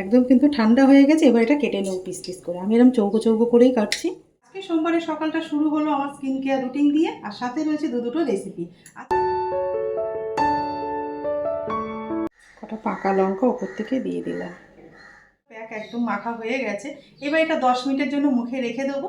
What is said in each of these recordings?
একদম কিন্তু ঠান্ডা হয়ে গেছে, এবার এটা কেটে নেব পিস পিস করে। আমি এরকম চৌকো চৌকো করেই কাটছি। আজকে সোমবারের সকালটা শুরু হলো আমার স্কিন কেয়ার রুটিন দিয়ে, আর সাথে রয়েছে দু দুটো রেসিপি কটা পাকা লঙ্কা ওপর থেকে দিয়ে দিলাম। প্যাক একদম মাখা হয়ে গেছে। এবার এটা দশ মিনিটের জন্য মুখে রেখে দেবো।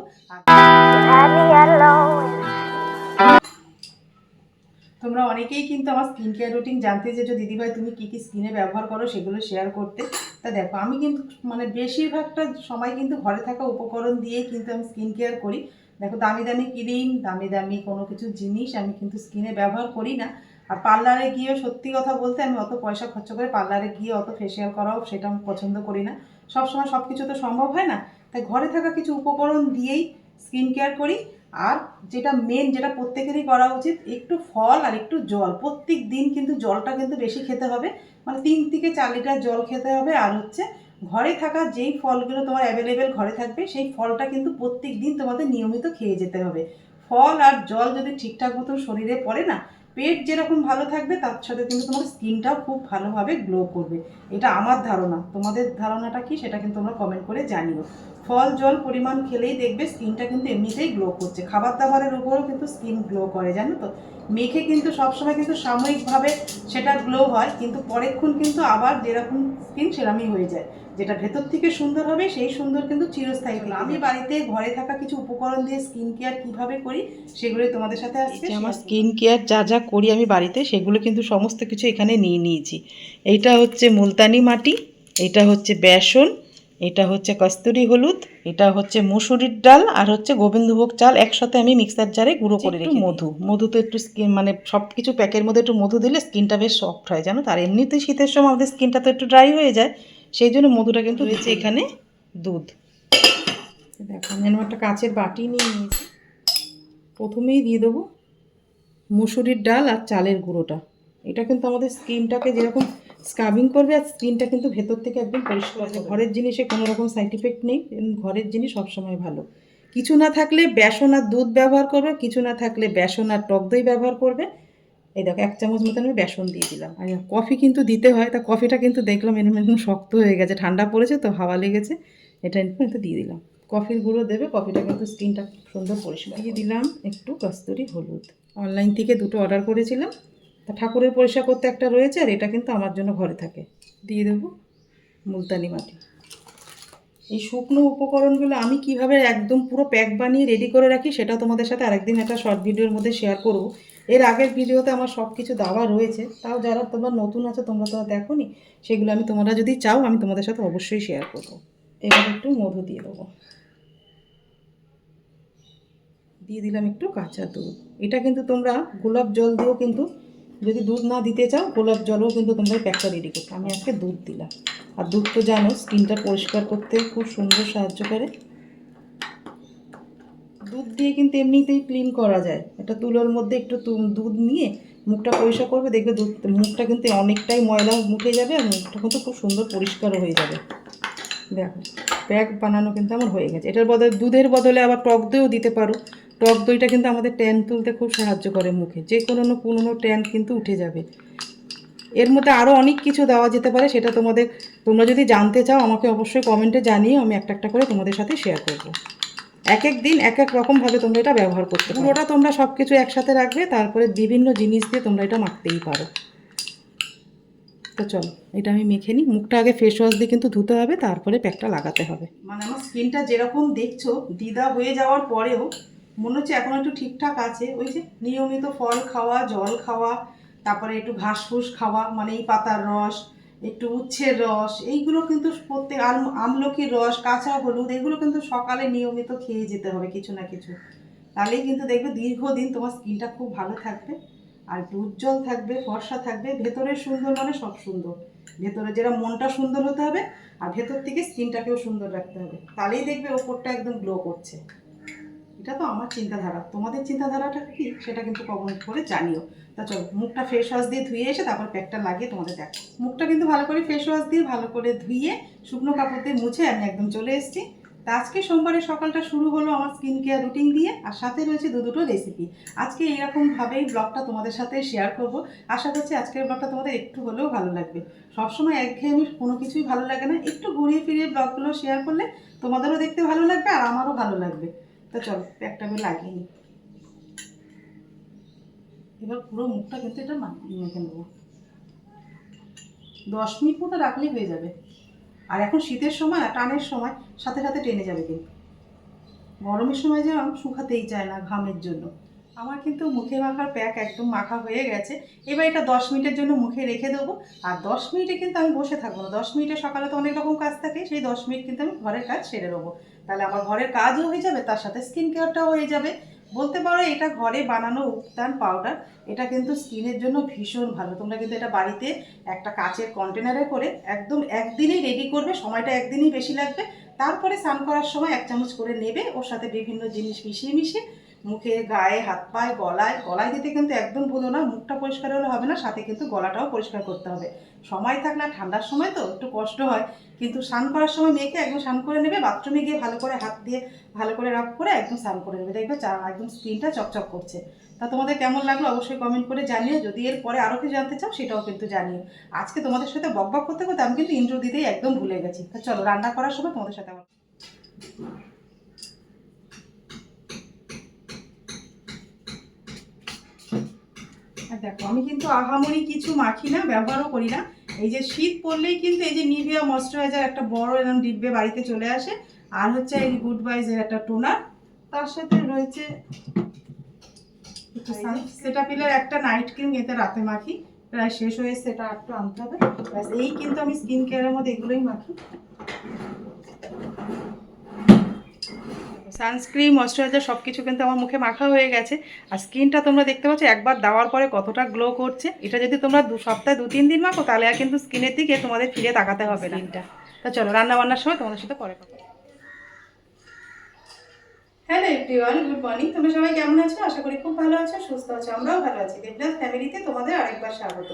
তোমরা অনেকেই কিন্তু আমার স্কিন কেয়ার রুটিন জানতে চেয়েছো। দিদিভাই, তুমি কী কী স্কিনে ব্যবহার করো সেগুলো শেয়ার করতে। তা দেখো, আমি কিন্তু মানে বেশিরভাগটা সময় কিন্তু ঘরে থাকা উপকরণ দিয়েই কিন্তু আমি স্কিন কেয়ার করি। দেখো, দামি দামি ক্রিম, দামি দামি কোনো কিছু জিনিস আমি কিন্তু স্কিনে ব্যবহার করি না। আর পার্লারে গিয়ে সত্যি কথা বলতে আমি অত পয়সা খরচ করে পার্লারে গিয়ে অত ফেসিয়াল করাও সেটা আমি পছন্দ করি না। সবসময় সব কিছু তো সম্ভব হয় না। তাই ঘরে থাকা কিছু উপকরণ দিয়েই স্কিন কেয়ার করি। আর যেটা মেন যেটা প্রত্যেকেরই করা উচিত, একটু ফল আর একটু জল। প্রত্যেক দিন কিন্তু জলটা কিন্তু বেশি খেতে হবে। মানে তিন থেকে চার লিটার জল খেতে হবে। আর হচ্ছে ঘরে থাকা যেই ফলগুলো তোমার অ্যাভেলেবেল ঘরে থাকবে, সেই ফলটা কিন্তু প্রত্যেক দিন তোমাদের নিয়মিত খেয়ে যেতে হবে। ফল আর জল যদি ঠিকঠাক মতো শরীরে পড়ে না, পেট যেরকম ভালো থাকবে, তার সাথে কিন্তু তোমার স্কিনটাও খুব ভালোভাবে গ্লো করবে। এটা আমার ধারণা। তোমাদের ধারণাটা কি সেটা কিন্তু তোমরা কমেন্ট করে জানিও। ফল জল পরিমাণ খেলেই দেখবে স্কিনটা কিন্তু এমনিতেই গ্লো করছে। খাবার দাবারের উপরও কিন্তু স্কিন গ্লো করে জানো তো? মেখে কিন্তু সবসময় কিন্তু সাময়িকভাবে সেটা গ্লো হয় কিন্তু পরেক্ষণ কিন্তু আবার যেরকম স্কিন সেরকমই হয়ে যায়। যেটা ভেতর থেকে সুন্দর হবে সেই সুন্দর কিন্তু চিরস্থায়ী হলো আমি বাড়িতে ঘরে থাকা কিছু উপকরণ দিয়ে স্কিন কেয়ার কীভাবে করি সেগুলোই তোমাদের সাথে আজকে আমার স্কিন কেয়ার যা যা করি আমি বাড়িতে সেগুলো কিন্তু সমস্ত কিছু এখানে নিয়ে নিয়েছি। এইটা হচ্ছে মুলতানি মাটি এটা হচ্ছে বেসন এটা হচ্ছে কস্তুরি হলুদ এটা হচ্ছে মুসুরির ডাল আর হচ্ছে গোবিন্দভোগ চাল একসাথে আমি মিক্সার জারে গুঁড়ো করে রেখে মধু মধু তো একটু স্কিন মানে সব কিছু প্যাকের মধ্যে একটু মধু দিলে স্কিনটা বেশ সফট হয় জানো তার এমনিতেই শীতের সময় আমাদের স্কিনটা তো একটু ড্রাই হয়ে যায় সেই জন্য মধুটা কিন্তু হয়েছে এখানে দুধ। দেখো আমি একটা কাঁচের বাটি নিয়ে নিয়েছি। প্রথমেই দিয়ে দেবো মুসুরির ডাল আর চালের গুঁড়োটা। এটা কিন্তু আমাদের স্কিনটাকে যেরকম স্ক্রাবিং করবে আর স্কিনটা কিন্তু ভেতর থেকে একদম পরিষ্কার হবে। ঘরের জিনিসে কোনো রকম সাইড ইফেক্ট নেই। ঘরের জিনিস সবসময় ভালো। কিছু না থাকলে বেসন আর দুধ ব্যবহার করবে কিছু না থাকলে বেসন আর টক দই ব্যবহার করবে। এই দেখো এক চামচ মতন আমি বেসন দিয়ে দিলাম। আর কফি কিন্তু দিতে হয় তা কফিটা কিন্তু দেখলাম এরকম একদম শক্ত হয়ে গেছে ঠান্ডা পড়েছে তো হাওয়া লেগেছে। এটা একটু দিয়ে দিলাম। কফির গুঁড়ো দেবে কফিটা কিন্তু স্কিনটা সুন্দর পরিষ্কার দিয়ে দিলাম একটু কস্তুরি হলুদ। অনলাইন থেকে দুটো অর্ডার করেছিলাম। তা ঠাকুরের পরিষ্কার করতে একটা রয়েছে আর এটা কিন্তু আমার জন্য ঘরে থাকে। দিয়ে দেবো মুলতানি মাটি। এই শুকনো উপকরণগুলো আমি কীভাবে একদম পুরো প্যাক বানিয়ে রেডি করে রাখি সেটা তোমাদের সাথে আরেকদিন একটা শর্ট ভিডিওর মধ্যে শেয়ার করব। এর আগের ভিডিওতে আমার সব কিছু দেওয়া রয়েছে। তাও যারা তোমরা নতুন আছো, তোমরা তো দেখো নি সেগুলো আমি তোমরা যদি চাও, আমি তোমাদের সাথে অবশ্যই শেয়ার করব। এবার একটু মধু দিয়ে দেবো। দিয়ে দিলাম একটু কাঁচা দুধ। এটা কিন্তু তোমরা গোলাপ জল দিয়েও কিন্তু যদি দুধ না দিতে চাও, গোলাপ জলও কিন্তু তোমরা প্যাকটা রেডি করতে। আমি আজকে দুধ দিলাম। আর দুধ তো জানো স্কিনটা পরিষ্কার করতে খুব সুন্দর সাহায্য করে। দুধ দিয়ে কিন্তু এমনিতেই ক্লিন করা যায়। এটা তুলোর মধ্যে একটু দুধ নিয়ে মুখটা পরিষ্কার করবে, দেখবে দুধ, মুখটা কিন্তু অনেকটাই ময়লা মুখে যাবে আর মুখটা কিন্তু খুব সুন্দর পরিষ্কারও হয়ে যাবে। দেখো প্যাক বানানো কিন্তু আমার হয়ে গেছে। এটার বদলে, দুধের বদলে আবার টক দিতে পারো। টক দইটা কিন্তু আমাদের ট্যান তুলতে খুব সাহায্য করে মুখে। যে কোনো পুরনো ট্যান কিন্তু উঠে যাবে। এর মধ্যে আরও অনেক কিছু দেওয়া যেতে পারে, সেটা তোমাদের, তোমরা যদি জানতে চাও, আমাকে অবশ্যই কমেন্টে জানিয়ে আমি একটা একটা করে তোমাদের সাথে শেয়ার করব। এক এক দিন এক এক রকমভাবে তোমরা এটা ব্যবহার করতে পারো। পুরোটা তোমরা সব কিছু একসাথে রাখবে, তারপরে বিভিন্ন জিনিস দিয়ে তোমরা এটা মাখতেই পারো। তো চলো, এটা আমি মেখে নিই। মুখটা আগে ফেস ওয়াশ দিয়ে কিন্তু ধুতে হবে, তারপরে প্যাকটা লাগাতে হবে। মানে আমার স্কিনটা যেরকম দেখছ দিদা হয়ে যাওয়ার পরেও মনে হচ্ছে এখন একটু ঠিকঠাক আছে। ওই যে নিয়মিত ফল খাওয়া, জল খাওয়া, তারপরে একটু ঘাস ফুস খাওয়া মানে এই পাতার রস, একটু উচ্ছের রস, এইগুলো কিন্তু প্রত্যেক আম- আমলকির রস, কাঁচা হলুদ, এগুলো কিন্তু সকালে নিয়মিত খেয়ে যেতে হবে কিছু না কিছু। তাহলেই কিন্তু দেখবে দীর্ঘদিন তোমার স্কিনটা খুব ভালো থাকবে, আর একটু উজ্জ্বল থাকবে, ফর্সা থাকবে ভেতরের সুন্দর মানে সব সুন্দর। ভেতরে যেটা মনটা সুন্দর হতে হবে, আর ভেতর থেকে স্কিনটাকেও সুন্দর রাখতে হবে। তাহলেই দেখবে ওপরটা একদম গ্লো করছে। এটা তো আমার চিন্তাধারা। তোমাদের চিন্তাধারাটা কি? সেটা কিন্তু কমেন্ট করে জানিও। তা চলো, মুখটা ফেস ওয়াশ দিয়ে ধুয়ে এসে তারপর প্যাকটা লাগিয়ে তোমাদের দেখো। মুখটা কিন্তু ভালো করে ফেস ওয়াশ দিয়ে ভালো করে ধুয়ে শুকনো কাপড় দিয়ে মুছে আমি একদম চলে এসেছি। তা আজকে সোমবারের সকালটা শুরু হলো আমার স্কিন কেয়ার রুটিন দিয়ে, আর সাথে রয়েছে দু দুটো রেসিপি আজকে এইরকমভাবেই ব্লগটা তোমাদের সাথে শেয়ার করব। আশা করছি আজকের ব্লগটা তোমাদের একটু হলেও ভালো লাগবে। সবসময় একঘেয়েমি কোনো কিছুই ভালো লাগে না। একটু ঘুরিয়ে ফিরিয়ে ব্লগগুলো শেয়ার করলে তোমাদেরও দেখতে ভালো লাগবে আর আমারও ভালো লাগবে। তো চলো, একটা আমি লাগিয়ে নিই এবার পুরো মুখটা কিন্তু এটা মেখে নেব। দশ মিনিট মতো রাখলেই হয়ে যাবে। আর এখন শীতের সময়, টানের সময়, সাথে সাথে টেনে যাবে কিন্তু। গরমের সময় যেমন শুকাতেই চায় না ঘামের জন্য। আমার কিন্তু মুখে মাখার প্যাক একদম মাখা হয়ে গেছে। এবার এটা দশ মিনিটের জন্য মুখে রেখে দেবো। আর দশ মিনিটে কিন্তু আমি বসে থাকব না। দশ মিনিটে সকালে তো অনেক রকম কাজ থাকে, সেই দশ মিনিট কিন্তু আমি ঘরের কাজ সেরে নেব। তাহলে আমার ঘরের কাজও হয়ে যাবে, তার সাথে স্কিন কেয়ারটাও হয়ে যাবে। বলতে পারো এটা ঘরে বানানো উত্তান পাউডার এটা কিন্তু স্কিনের জন্য ভীষণ ভালো। তোমরা কিন্তু এটা বাড়িতে একটা কাচের কন্টেনারে করে একদম একদিনেই রেডি করবে, সময়টা একদিনই বেশি লাগবে। তারপরে স্নান করার সময় এক চামচ করে নেবে, ওর সাথে বিভিন্ন জিনিস মিশিয়ে মিশিয়ে মুখে, গায়ে, হাত পায়ে, গলায় গলায় দিতে কিন্তু একদম ভুলো না, মুখটা পরিষ্কার হলে হবে না, সাথে কিন্তু গলাটাও পরিষ্কার করতে হবে। সময় থাক না, ঠান্ডার সময় তো, একটু কষ্ট হয়, কিন্তু স্নান করার সময় মেয়েকে একদম স্নান করে নেবে, বাথরুমে গিয়ে ভালো করে হাত দিয়ে, ভালো করে রাব করে একদম স্নান করে নেবে। দেখবে চা, একদম স্কিনটা চকচক করছে। তা তোমাদের কেমন লাগল অবশ্যই কমেন্ট করে জানিও, যদি এর পরে আরও কিছু জানতে চাও সেটাও কিন্তু জানিও। আজকে তোমাদের সাথে বক বক করতে করতে আমি কিন্তু ইন্ট্রো দিতেই একদম ভুলে গেছি। তা চলো, রান্না করার সময় তোমাদের সাথে আবার দেখো আমি কিন্তু আহামরি কিছু মাখি না ব্যবহারও করি না। এই যে শীত পড়লেই কিন্তু এই যে নিভিয়া ময়শ্চারাইজার একটা বড় এরকম ডিব্বে বাড়িতে চলে আসে। আর হচ্ছে এই গুড বাইজের একটা টোনার। তার সাথে রয়েছে সেটা পিলের একটা নাইট ক্রিম এতে রাতে মাখি। প্রায় শেষ হয়ে এটা একটু আনতে হবে। ব্যাস এই কিন্তু আমি স্কিন কেয়ারের মধ্যে এগুলোই মাখি। সানস্ক্রিন ময়শ্চারাইজার সব কিছু কিন্তু আমার মুখে মাখা হয়ে গেছে। আর স্কিনটা তোমরা দেখতে পাচ্ছ একবার দেওয়ার পরে কতটা গ্লো করছে। এটা যদি তোমরা দু সপ্তাহে দু তিন দিন মাখো তাহলে আর কিন্তু স্কিনের দিকে তোমাদের ফিরে তাকাতে হবে না। তা চলো রান্না বান্নার সময় তোমাদের সাথে পরে কথা। হ্যালো এভরিওয়ান গুড মর্নিং তোমরা সবাই কেমন আছো? আশা করি খুব ভালো আছো সুস্থ আছো আমরাও ভালো আছি। দেবনাথ ফ্যামিলিতে তোমাদের আরেকবার স্বাগত।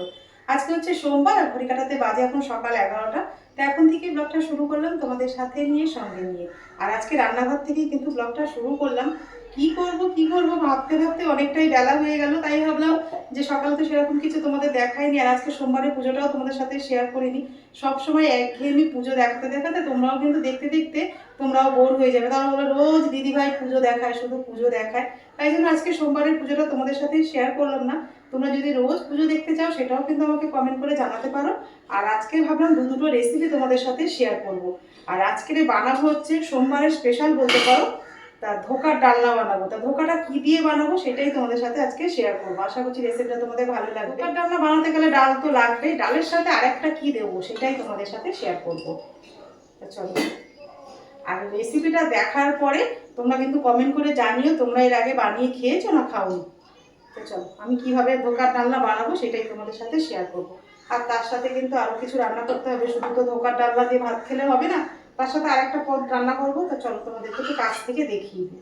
আজকে হচ্ছে সোমবার আর ঘড়ি কাটাতে বাজে এখন সকাল এগারোটা। তো এখন থেকে ব্লগটা শুরু করলাম তোমাদের সাথে নিয়ে, সঙ্গে নিয়ে। আর আজকে রান্নাঘর থেকেই কিন্তু ব্লগটা শুরু করলাম। কি করব কি করব ভাবতে ভাবতে অনেকটাই বেলা হয়ে গেল, তাই ভাবলাম যে সকাল তো সেরকম কিছু তোমাদের দেখাইনি, আর আজকে সোমবারের পুজোটাও তোমাদের সাথে শেয়ার করিনি। সব সময় একঘেয়েমি পুজো দেখাতে দেখাতে তোমরাও কিন্তু দেখতে দেখতে তোমরাও বোর হয়ে যাবে। কারণ ওরা রোজ দিদিভাই পুজো দেখায়, শুধু পুজো দেখায়। তাই জন্য আজকে সোমবারের পুজোটা তোমাদের সাথে শেয়ার করলাম না। তোমরা যদি রোজ পুজো দেখতে চাও, সেটাও কিন্তু আমাকে কমেন্ট করে জানাতে পারো। আর আজকে ভাবলাম দু দুটো রেসিপি তোমাদের সাথে শেয়ার করব। আর আজকের এই বানাবো হচ্ছে সোমবারের স্পেশাল বলতে পারো তা ধোকার ডালনা বানাবো। তা ধোকাটা কি দিয়ে বানাবো সেটাই তোমাদের সাথে আজকে শেয়ার করব। আশা করছি রেসিপিটা তোমাদের ভালো লাগবে। ধোকার ডালনা বানাতে গেলে ডাল তো লাগবেই। ডালের সাথে আরেকটা কি দেবো সেটাই তোমাদের সাথে শেয়ার করব। চলো। আর রেসিপিটা দেখার পরে তোমরা কিন্তু কমেন্ট করে জানিও তোমরা এর আগে বানিয়ে খেয়েছো না খাওনি। তো চলো, আমি কীভাবে ধোকার ডালনা বানাবো সেটাই তোমাদের সাথে শেয়ার করব। আর তার সাথে কিন্তু আরও কিছু রান্না করতে হবে। শুধু তো ধোকার ডালনা দিয়ে ভাত খেলে হবে না তার সাথে আরেকটা পদ রান্না করব তো চলো তোমাদেরকে একটু কাছ থেকে দেখিয়ে দিই।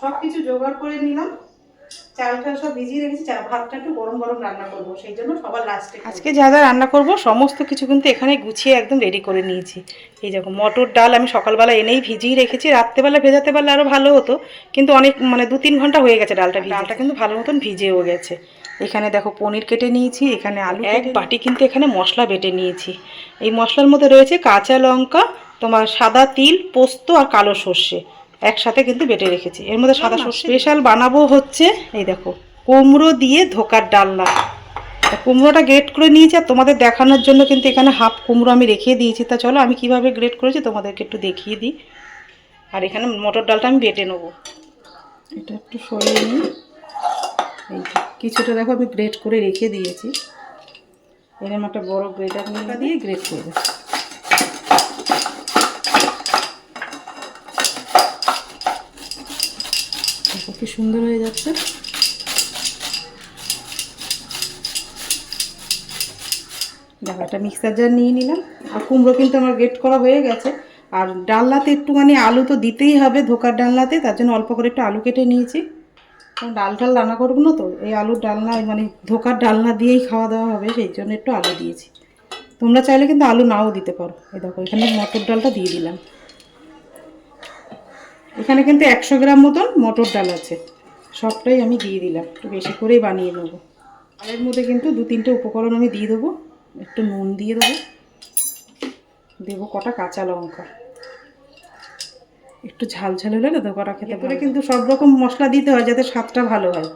সব কিছু জোগাড় করে নিলাম। চালটা সব ভিজিয়ে রেখেছি চা ভাতটা একটু গরম গরম রান্না করব সেই জন্য সবার লাস্টে আজকে যা যা রান্না করব সমস্ত কিছু কিন্তু এখানে গুছিয়ে একদম রেডি করে নিয়েছি। এই দেখো মটর ডাল আমি সকালবেলা এনেই ভিজিয়ে রেখেছি রাত্রেবেলা ভেজাতে পারলে আরও ভালো হতো কিন্তু অনেক মানে দু তিন ঘণ্টা হয়ে গেছে ডালটা ডালটা কিন্তু ভালো মতন ভিজেও গেছে। এখানে দেখো পনির কেটে নিয়েছি এখানে আলু এক বাটি কিন্তু এখানে মশলা বেটে নিয়েছি। এই মশলার মধ্যে রয়েছে কাঁচা লঙ্কা তোমার সাদা তিল পোস্ত আর কালো সর্ষে একসাথে কিন্তু বেটে রেখেছি। এর মধ্যে সাদা সর্ষে স্পেশাল বানাবো হচ্ছে এই দেখো কুমড়ো দিয়ে ধোকার ডালনা। কুমড়োটা গ্রেট করে নিয়েছি আর তোমাদের দেখানোর জন্য কিন্তু এখানে হাফ কুমড়ো আমি রেখে দিয়েছি। তা চলো আমি কীভাবে গ্রেট করেছি তোমাদেরকে একটু দেখিয়ে দিই। আর এখানে মটর ডালটা আমি বেটে নেব। এটা একটু সরিয়ে নিই। এই কিছুটা দেখো আমি গ্রেট করে রেখে দিয়েছি। এরকম একটা বড় গ্রেটার দিয়ে গ্রেট করব কি সুন্দর হয়ে যাচ্ছে। দেখো, একটা মিক্সার জার নিয়ে নিলাম। আর কুমড়ো কিন্তু আমার গ্রেট করা হয়ে গেছে। আর ডালনাতে একটুখানি আলু তো দিতেই হবে ধোকার ডালনাতে, তার জন্য অল্প করে একটু আলু কেটে নিয়েছি। ডাল টাল রান্না করব না তো, এই আলুর ডালনা মানে ধোকার ডালনা দিয়েই খাওয়া দাওয়া হবে, সেই জন্য একটু আলু দিয়েছি। তোমরা চাইলে কিন্তু আলু নাও দিতে পারো। এই দেখো, এখানে মটর ডালটা দিয়ে দিলাম। এখানে কিন্তু একশো গ্রাম মতন মটর ডাল আছে। সবটাই আমি দিয়ে দিলাম। একটু বেশি করেই বানিয়ে নেব। ডালের মধ্যে কিন্তু দু তিনটে উপকরণ আমি দিয়ে দেবো। একটু নুন দিয়ে দেবো। দেবো কটা কাঁচা লঙ্কা। একটু ঝাল ঝাল হলে না তো কটা খেতে পারে কিন্তু সব রকম মশলা দিতে হয় যাতে স্বাদটা ভালো হয়।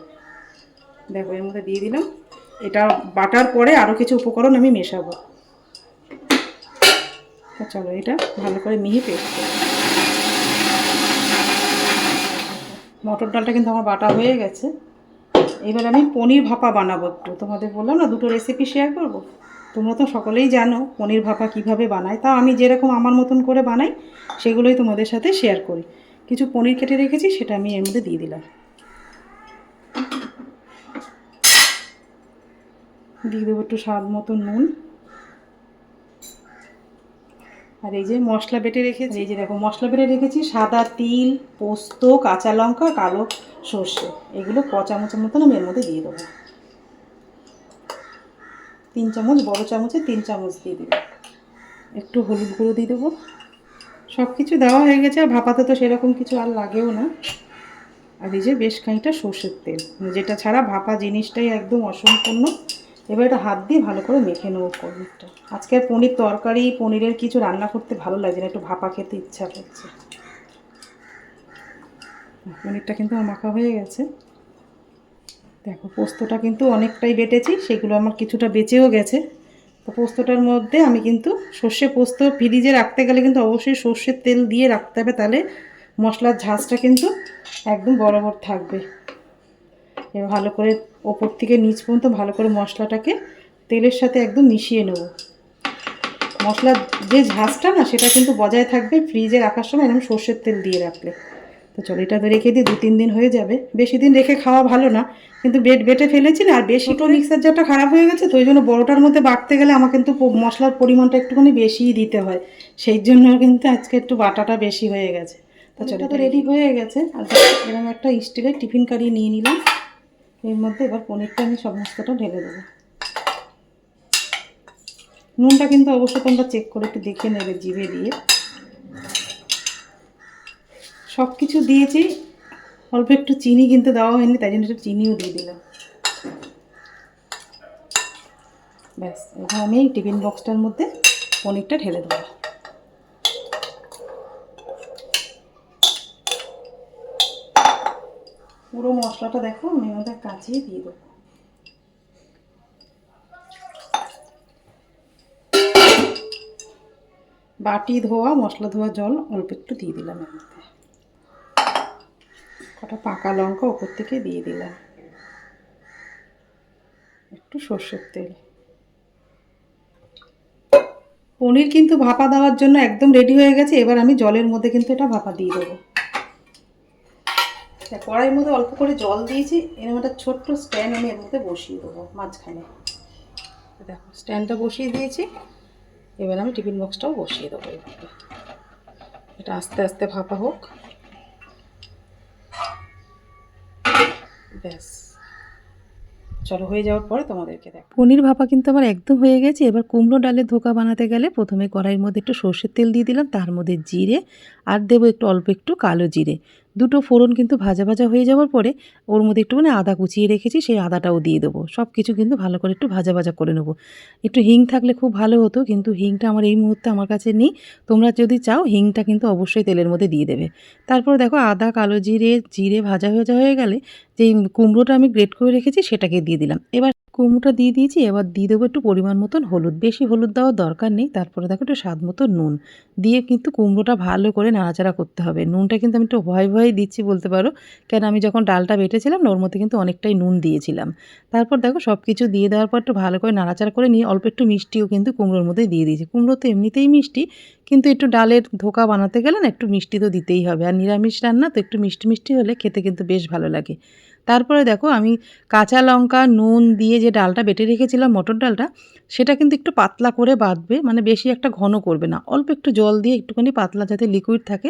দেখো এর মধ্যে দিয়ে দিলাম। এটা বাটার পরে আরও কিছু উপকরণ আমি মেশাবো। চলো এটা ভালো করে মিহি পেস্ট করব মটর ডালটা কিন্তু আমার বাটা হয়ে গেছে। এবার আমি পনির ভাপা বানাবো একটু। তোমাদের বললাম না, দুটো রেসিপি শেয়ার করব। তোমরা তো সকলেই জানো পনির ভাপা কীভাবে বানায়। তা আমি যেরকম আমার মতন করে বানাই, সেগুলোই তোমাদের সাথে শেয়ার করি। কিছু পনির কেটে রেখেছি, সেটা আমি এর মধ্যে দিয়ে দিলাম। দিয়ে দেবো একটু স্বাদ মতো নুন। আর এই যে মশলা বেটে রেখেছি। এই যে দেখো, মশলা বেটে রেখেছি, সাদা তিল, পোস্ত, কাঁচা লঙ্কা, কালো সর্ষে। এগুলো ক চামচের মতন আমি এর মধ্যে দিয়ে দেবো। তিন চামচ, বড় চামচে তিন চামচ দিয়ে দেবো। একটু হলুদ গুঁড়ো দিয়ে দেবো। সব কিছু দেওয়া হয়ে গেছে, আর ভাপাতে তো সেরকম কিছু আর লাগেও না। আর এই যে বেশ খানিকটা সর্ষের তেল। যেটা ছাড়া ভাপা জিনিসটাই একদম অসম্পূর্ণ। এবার এটা হাত দিয়ে ভালো করে মেখে নেব পনিরটা। আজকে আর পনির তরকারি, পনিরের কিছু রান্না করতে ভালো লাগছে না, একটু ভাপা খেতে ইচ্ছা করছে। পনিরটা কিন্তু আমার মাখা হয়ে গেছে। দেখো, পোস্তটা কিন্তু অনেকটাই বেটেছি, সেগুলো আমার কিছুটা বেঁচেও গেছে। তো পোস্তটার মধ্যে আমি কিন্তু সর্ষে পোস্ত ফ্রিজে রাখতে গেলে কিন্তু অবশ্যই সর্ষের তেল দিয়ে রাখতে হবে, তাহলে মশলার ঝাঁজটা কিন্তু একদম বরাবর থাকবে। ভালো করে ওপর থেকে নিচ পর্যন্ত ভালো করে মশলাটাকে তেলের সাথে একদম মিশিয়ে নেব। মশলার যে ঝাঁজটা না সেটা কিন্তু বজায় থাকবে ফ্রিজে রাখার সময় এরকম সর্ষের তেল দিয়ে রাখলে। তো চলো এটা তো রেখে দিই দু তিন দিন হয়ে যাবে। বেশি দিন রেখে খাওয়া ভালো না কিন্তু বেট বেটে ফেলেছি না আর বেশি তো মিক্সার জারটা খারাপ হয়ে গেছে তো ওই জন্য বড়োটার মধ্যে বাটতে গেলে আমার কিন্তু মশলার পরিমাণটা একটুখানি বেশিই দিতে হয়। সেই জন্য কিন্তু আজকে একটু বাটাটা বেশি হয়ে গেছে। তো চলো তো রেডি। হয়ে গেছে। আর এরকম একটা স্টিলের টিফিন কারি নিয়ে নিলাম। এর মধ্যে এবার পনিরটা আমি সমস্তটা ঢেলে দেবো। নুনটা কিন্তু অবশ্যই তোমরা চেক করে একটু দেখে নেবে জিভে দিয়ে। সব কিছু দিয়েছি, অল্প একটু চিনি কিন্তু দেওয়া হয়নি, তাই জন্য একটু চিনিও দিয়ে দিলাম। ব্যাস, এবার আমি টিফিন বক্সটার মধ্যে পনিরটা ঢেলে দেবো। পুরো মশলাটা দেখো, আমি আমাদের কাচিয়ে দিয়ে দেবো। বাটি ধোয়া, মশলা ধোয়া জল অল্প একটু দিয়ে দিলাম এর মধ্যে। কটা পাকা লঙ্কা ওপর থেকে দিয়ে দিলাম। একটু সর্ষের তেল। পনির কিন্তু ভাপা দেওয়ার জন্য একদম রেডি হয়ে গেছে, এবার আমি জলের মধ্যে কিন্তু এটা ভাপা দিয়ে দেবো। তা কড়াইয়ের মধ্যে অল্প করে জল দিয়েছি এরকম একটা ছোট্ট স্ট্যান্ড আমি এর মধ্যে বসিয়ে দেবো মাঝখানে। দেখো স্ট্যান্ডটা বসিয়ে দিয়েছি, এবার আমি টিফিন বক্সটাও বসিয়ে দেবো এটা আস্তে আস্তে ভাপা হোক। ব্যাস। চলো, হয়ে যাওয়ার পরে তোমাদেরকে দেখ। পনির ভাপা কিন্তু আমার একদম হয়ে গেছে। এবার কুমড়ো ডালের ধোকা বানাতে গেলে প্রথমে কড়াইয়ের মধ্যে একটু সর্ষের তেল দিয়ে দিলাম, তার মধ্যে জিরে, আর দেবো একটু, অল্প একটু কালো জিরে। দুটো ফোড়ন কিন্তু ভাজা ভাজা হয়ে যাওয়ার পরে ওর মধ্যে একটু মানে আদা কুচিয়ে রেখেছি, সেই আদাটাও দিয়ে দেবো। সব কিছু কিন্তু ভালো করে একটু ভাজা ভাজা করে নেব। একটু হিং থাকলে খুব ভালো হতো, কিন্তু হিংটা আমার এই মুহূর্তে আমার কাছে নেই। তোমরা যদি চাও, হিংটা কিন্তু অবশ্যই তেলের মধ্যে দিয়ে দেবে। তারপর দেখো, আদা, কালো জিরে জিরে ভাজা ভাজা হয়ে গেলে যেই কুমড়োটা আমি গ্রেট করে রেখেছি, সেটাকে দিয়ে দিলাম। এবার কুমড়োটা দিয়ে দিয়েছি, এবার দিয়ে দেবো একটু পরিমাণ মতন হলুদ। বেশি হলুদ দেওয়ার দরকার নেই, তারপরে দেখো একটু স্বাদ মতো নুন। দিয়ে কিন্তু কুমড়োটা ভালো করে নাড়াচাড়া করতে হবে। নুনটা কিন্তু আমি একটু ভয় ভয়ে দিচ্ছি বলতে পারো, কেন আমি যখন ডালটা বেটেছিলাম ওর মধ্যে কিন্তু অনেকটাই নুন দিয়েছিলাম। তারপর দেখো সব কিছু দিয়ে দেওয়ার পর একটু ভালো করে নাড়াচাড়া করে নিয়ে অল্প একটু মিষ্টিও কিন্তু কুমড়োর মধ্যে দিয়ে দিয়েছি। কুমড়ো তো এমনিতেই মিষ্টি, কিন্তু একটু ডালের ধোকা বানাতে গেলে না একটু মিষ্টি তো দিতেই হবে। আর নিরামিষ রান্না তো একটু মিষ্টি মিষ্টি হলে খেতে কিন্তু বেশ ভালো লাগে। তারপরে দেখো আমি কাঁচা লঙ্কা, নুন দিয়ে যে ডালটা বেটে রেখেছিলাম, মটর ডালটা, সেটা কিন্তু একটু পাতলা করে বাঁধবে মানে বেশি একটা ঘন করবে না। অল্প একটু জল দিয়ে একটুখানি পাতলা যাতে লিকুইড থাকে,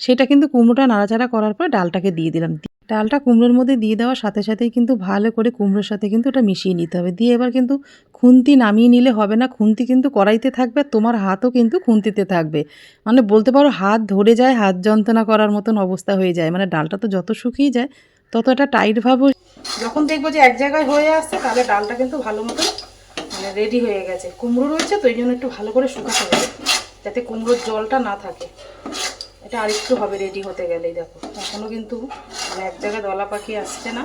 সেটা কিন্তু কুমড়োটা নাড়াচাড়া করার পর ডালটাকে দিয়ে দিলাম। ডালটা কুমড়োর মধ্যে দিয়ে দেওয়ার সাথে সাথেই কিন্তু ভালো করে কুমড়োর সাথে কিন্তু ওটা মিশিয়ে নিতে হবে। দিয়ে এবার কিন্তু খুন্তি নামিয়ে নিলে হবে না, খুন্তি কিন্তু কড়াইতে থাকবে, আর তোমার হাতও কিন্তু খুন্তিতে থাকবে। মানে বলতে পারো হাত ধরে যায়, হাত যন্ত্রণা করার মতন অবস্থা হয়ে যায়। মানে ডালটা তো যত শুকিয়ে যায় তত একটা টাইট ভাবও যখন দেখব যে এক জায়গায় হয়ে আসছে, তাহলে ডালটা কিন্তু ভালো মতো মানে রেডি হয়ে গেছে। কুমড়ো রয়েছে, তো এই জন্য একটু ভালো করে শুকাতে হবে, যাতে কুমড়োর জলটা না থাকে। এটা আরেকটু হবে রেডি হতে গেলেই, দেখো। এখনও কিন্তু মানে এক জায়গায় দলা পাখি আসছে না,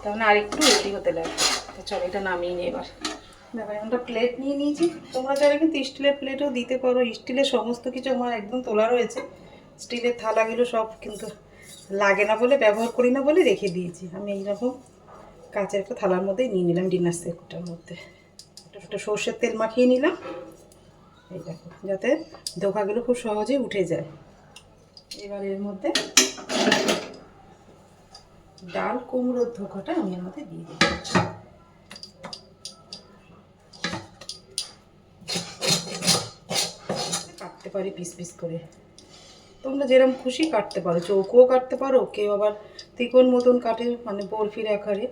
তার মানে আরেকটু রেডি হতে লাগবে। তো চলো, এটা নামিয়ে নিই এবার। দেখো প্লেট নিয়ে নিয়েছি। তোমরা চাইলে কিন্তু স্টিলের প্লেটও দিতে পারো স্টিলের সমস্ত কিছু আমার একদম তোলা রয়েছে। স্টিলের থালাগুলো সব কিন্তু লাগে না বলে, ব্যবহার করি না বলে রেখে দিয়েছি। আমি এইরকম কাঁচের একটা থালার মধ্যেই নিয়ে নিলাম ডিনার সেটটার মধ্যে। একটু সর্ষের তেল মাখিয়ে নিলাম। এই দেখো, যাতে ধোকাগুলো খুব সহজেই উঠে যায়। এবার এর মধ্যে ডাল কুমড়োর ধোকাটা আমি এর মধ্যে দিয়ে দিই কাটতে পারি পিস পিস করে। তোমরা যেরকম খুশি কাটতে পারো, চৌকোও কাটতে পারো, কেউ আবার তিকোন মতন কাটে মানে বরফির আকারে।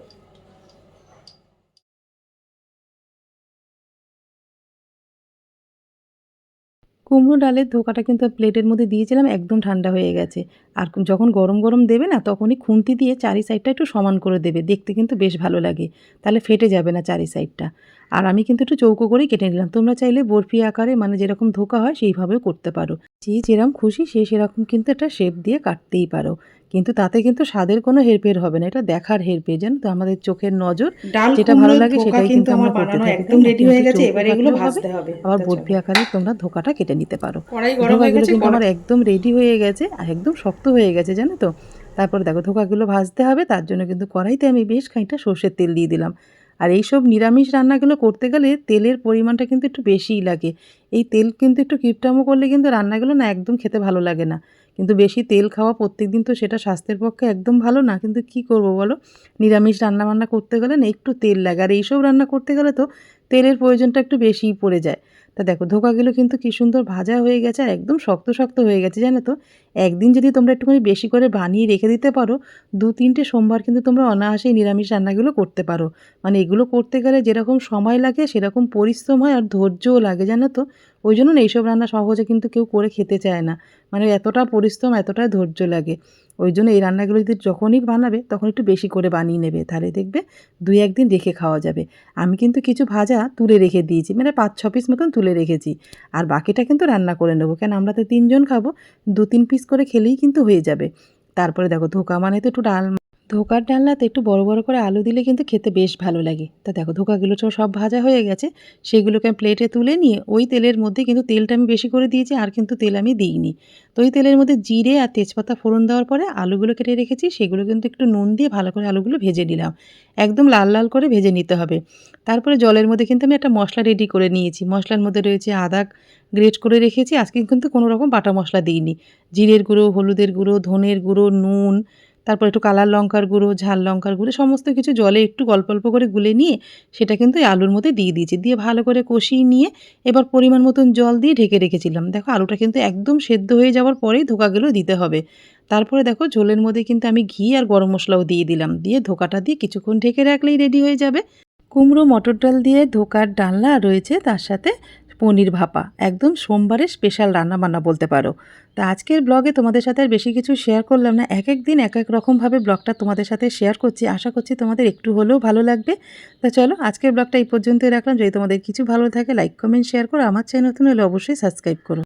কুমড়ো ডালের ধোকাটা কিন্তু প্লেটের মধ্যে দিয়েছিলাম, একদম ঠান্ডা হয়ে গেছে। আর যখন গরম গরম দেবে না, তখনই খুন্তি দিয়ে চারি সাইডটা একটু সমান করে দেবে, দেখতে কিন্তু বেশ ভালো লাগে। তাহলে ফেটে যাবে না চারি সাইডটা। আর আমি কিন্তু একটু চৌকো করেই কেটে নিলাম, তোমরা চাইলে বরফি আকারে মানে যেরকম ধোকা হয়, সেইভাবেও করতে পারো। যে যেরকম খুশি সে সেরকম কিন্তু একটা শেপ দিয়ে কাটতেই পারো। কিন্তু তাতে কিন্তু স্বাদের কোনো হেরফের হবে না এটা দেখার হেরফের জানো তো? আমাদের চোখের নজর যেটা ভালো লাগে সেটাই কিন্তু আমার করতে থাকি, একদম রেডি হয়ে গেছে এবার এগুলো ভাজতে হবে। আবার তা বরফি আকারে তোমরা ধোকাটা কেটে নিতে পারো। কড়াই গরম হয়ে ধোকাগুলো গেছে কিন্তু আমার একদম রেডি হয়ে গেছে আর একদম শক্ত হয়ে গেছে জানো তো? তারপরে দেখো ধোকাগুলো ভাজতে হবে তার জন্য কিন্তু কড়াইতে আমি বেশ খানিকটা সর্ষের তেল দিয়ে দিলাম। আর এই সব নিরামিষ রান্নাগুলো করতে গেলে তেলের পরিমাণটা কিন্তু একটু বেশিই লাগে। এই তেল কিন্তু একটু কিপটামো করলে কিন্তু রান্নাগুলো না একদম খেতে ভালো লাগে না। কিন্তু বেশি তেল খাওয়া প্রত্যেক দিন তো সেটা স্বাস্থ্যের পক্ষে একদম ভালো না। কিন্তু কি করব বলো? নিরামিষ রান্না বান্না করতে গেলে না একটু তেল লাগে। আর এইসব রান্না করতে গেলে তো তেলের প্রয়োজনটা একটু বেশিই পড়ে যায়। তা দেখো, ধোকাগুলো কিন্তু কি সুন্দর ভাজা হয়ে গেছে আর একদম শক্ত শক্ত হয়ে গেছে, জানো তো? একদিন যদি তোমরা একটুখানি বেশি করে বানিয়ে রেখে দিতে পারো দু তিনটে সোমবার কিন্তু তোমরা অনায়াসেই নিরামিষ রান্নাগুলো করতে পারো। মানে এগুলো করতে গেলে যেরকম সময় লাগে, সেরকম পরিশ্রম হয় আর ধৈর্যও লাগে, জানো তো? ওই জন্য এইসব রান্না সহজে কিন্তু কেউ করে খেতে চায় না। মানে এতটা পরিশ্রম এতটা ধৈর্য লাগে। ওই জন্য এই রান্নাগুলো যদি যখনই বানাবে, তখন একটু বেশি করে বানিয়ে নেবে। তাহলে দেখবে দুই একদিন রেখে খাওয়া যাবে। আমি কিন্তু কিছু ভাজা তুলে রেখে দিয়েছি মানে পাঁচ, ছ পিস মতন তুলে রেখেছি। আর বাকিটা কিন্তু রান্না করে নেব, কেন আমরা তো তিনজন খাব, দু, তিন পিস করে খেলেই কিন্তু হয়ে যাবে। তারপরে দেখো ধোকা মানে তো একটু ডাল ধোকার ডালনাতে একটু বড় বড় করে আলু দিলে কিন্তু খেতে বেশ ভালো লাগে। তা দেখো, ধোকাগুলো সব ভাজা হয়ে গেছে। সেগুলোকে আমি প্লেটে তুলে নিয়ে ওই তেলের মধ্যে কিন্তু তেলটা আমি বেশি করে দিয়েছি, আর কিন্তু তেল আমি দিইনি। তো ওই তেলের মধ্যে জিরে আর তেজপাতা ফোড়ন দেওয়ার পরে আলুগুলো কেটে রেখেছি, সেগুলো কিন্তু একটু নুন দিয়ে ভালো করে আলুগুলো ভেজে নিলাম। একদম লাল লাল করে ভেজে নিতে হবে। তারপরে জলের মধ্যে কিন্তু আমি একটা মশলা রেডি করে নিয়েছি। মশলার মধ্যে রয়েছে আদা গ্রেট করে রেখেছি, আজকে কিন্তু কোনো রকম বাটা মশলা দিইনি। জিরের গুঁড়ো, হলুদের গুঁড়ো, ধনের গুঁড়ো, নুন তারপর একটু কালার লঙ্কার গুঁড়ো, ঝাল লঙ্কার গুঁড়ো, সমস্ত কিছু জলে একটু গল্প অল্প করে গুলে নিয়ে সেটা কিন্তু এই আলুর মধ্যে দিয়ে দিয়েছি। দিয়ে ভালো করে কষিয়ে নিয়ে এবার পরিমাণ মতন জল দিয়ে ঢেকে রেখেছিলাম। দেখো আলুটা কিন্তু একদম সেদ্ধ হয়ে যাওয়ার পরেই ধোকাগুলো দিতে হবে। তারপরে দেখো ঝোলের মধ্যে কিন্তু আমি ঘি আর গরম মশলাও দিয়ে দিলাম। দিয়ে ধোকাটা দিয়ে কিছুক্ষণ ঢেকে রাখলেই রেডি হয়ে যাবে। কুমড়ো, মটর ডাল দিয়ে ধোকার ডালনা রয়েছে তার সাথে। পনির ভাপা। একদম সোমবারের স্পেশাল রান্না বান্না বলতে পারো। তা আজকের ব্লগে তোমাদের সাথে আর বেশি কিছু শেয়ার করলাম না। এক এক দিন, এক এক রকমভাবে ব্লগটা তোমাদের সাথে শেয়ার করছি। আশা করছি তোমাদের একটু হলেও ভালো লাগবে। তা চলো, আজকের ব্লগটা এই পর্যন্তই রাখলাম। যদি তোমাদের কিছু ভালো থাকে লাইক কমেন্ট শেয়ার করো। আমার চ্যানেল নতুন হলে অবশ্যই সাবস্ক্রাইব করো।